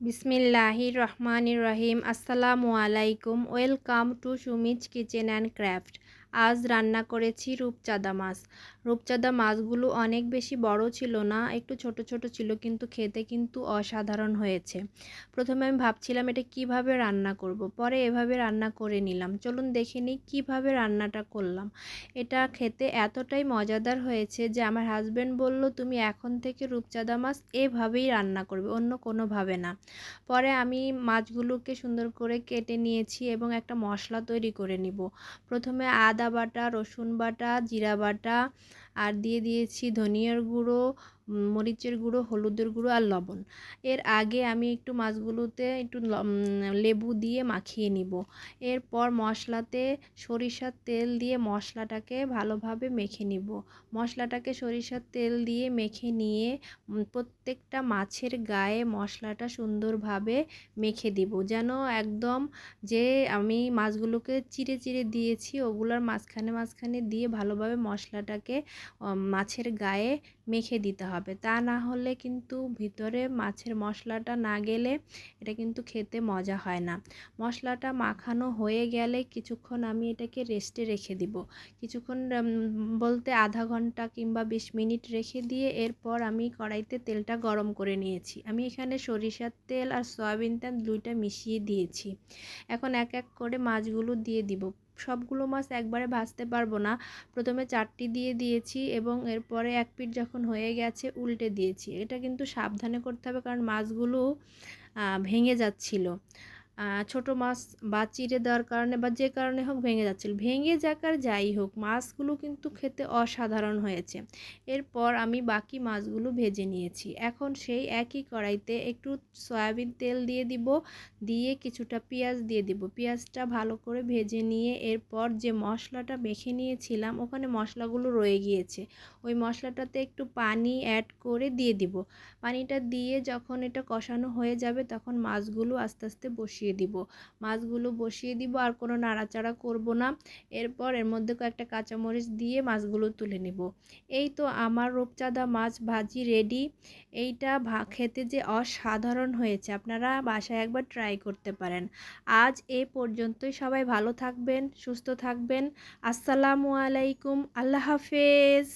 বিসমিল্লাহির রহমানির রহিম আসসালামু আলাইকুম welcome to Sumi's kitchen and craft আজ রান্না করেছি রূপচাঁদা মাছ। রূপচাঁদা মাছগুলো অনেক বেশি বড় ছিল না, একটু ছোট ছোট ছিল কিন্তু খেতে কিন্তু অসাধারণ হয়েছে। প্রথমে আমি ভাবছিলাম এটা কীভাবে রান্না করব। পরে এভাবে রান্না করে নিলাম। চলুন দেখে নিই কীভাবে রান্নাটা করলাম। এটা খেতে এতটাই মজাদার হয়েছে যে আমার হাজব্যান্ড বলল, তুমি এখন থেকে রূপচাঁদা মাছ এভাবেই রান্না করবে, অন্য কোনোভাবে না। পরে আমি মাছগুলোকে সুন্দর করে কেটে নিয়েছি এবং একটা মশলা তৈরি করে নিব। প্রথমে আদা বাটা রসুন বাটা জিরা বাটা আর দিয়ে দিয়েছি ধনিয়ার গুঁড়ো মরিচের গুঁড়ো, হলুদের গুঁড়ো আর লবণ। এর আগে আমি একটু মাছগুলোতে একটু লেবু দিয়ে মাখিয়ে নিব। এরপর মশলাতে সরিষার তেল দিয়ে মশলাটাকে ভালোভাবে মেখে নিব। মশলাটাকে সরিষার তেল দিয়ে মেখে নিয়ে প্রত্যেকটা মাছের গায়ে মশলাটা সুন্দরভাবে মেখে দিব। যেন একদম যে আমি মাছগুলোকে চিড়ে চিড়ে দিয়েছি, ওগুলোর মাঝখানে মাঝখানে দিয়ে ভালোভাবে মশলাটাকে মাছের গায়ে মেখে দিতে হবে তা না হলে কিন্তু ভিতরে মাছের মশলাটা না গেলে এটা কিন্তু খেতে মজা হয় না। মশলাটা মাখানো হয়ে গেলে কিছুক্ষণ আমি এটাকে রেস্টে রেখে দিব। কিছুক্ষণ বলতে আধা ঘণ্টা কিংবা বিশ মিনিট রেখে দিয়ে এরপর আমি কড়াইতে তেলটা গরম করে নিয়েছি। আমি এখানে সরিষার তেল আর সয়াবিন তেল দুইটা মিশিয়ে দিয়েছি। এখন এক এক করে মাছগুলো দিয়ে দিব। সবগুলো মাছ একবারে ভাজতে পারব না। প্রথমে চারটি দিয়ে দিয়েছি এবং এরপরে এক পিঠ যখন হয়ে গেছে উল্টে দিয়েছি। এটা কিন্তু সাবধানে করতে হবে কারণ মাছগুলো ভেঙে যাচ্ছিল। ছোট মাছ বা চিড়ে দেওয়ার কারণে বা যে কারণে হোক ভেঙে যাচ্ছিল। ভেঙে যাক আর যাই হোক, মাছগুলো কিন্তু খেতে অসাধারণ হয়েছে। এরপর আমি বাকি মাছগুলো ভেজে নিয়েছি। এখন সেই একই কড়াইতে একটু সয়াবিন তেল দিয়ে দিব, দিয়ে কিছুটা পেঁয়াজ দিয়ে দিব। পেঁয়াজটা ভালো করে ভেজে নিয়ে এরপর যে মশলাটা মেখে নিয়েছিলাম, ওখানে মশলাগুলো রয়ে গিয়েছে। ওই মশলাটাতে একটু পানি অ্যাড করে দিয়ে দিব। পানিটা দিয়ে যখন এটা কষানো হয়ে যাবে, তখন মাছগুলো আস্তে আস্তে বসিয়ে বসিয়ে দিব। মাছগুলো বসিয়ে দিব আর কোনো নাড়াচাড়া করব না। এরপর এর মধ্যে কয়েকটা কাঁচামরিচ দিয়ে মাছগুলো তুলে নিব। এই তো আমার রূপচাঁদা মাছ ভাজি রেডি এইটা খেতে যে অসাধারণ হয়েছে, আপনারা বাসায় একবার ট্রাই করতে পারেন। আজ এ পর্যন্তই, সবাই ভালো থাকবেন, সুস্থ থাকবেন। আসসালামু আলাইকুম, আল্লাহ হাফেজ।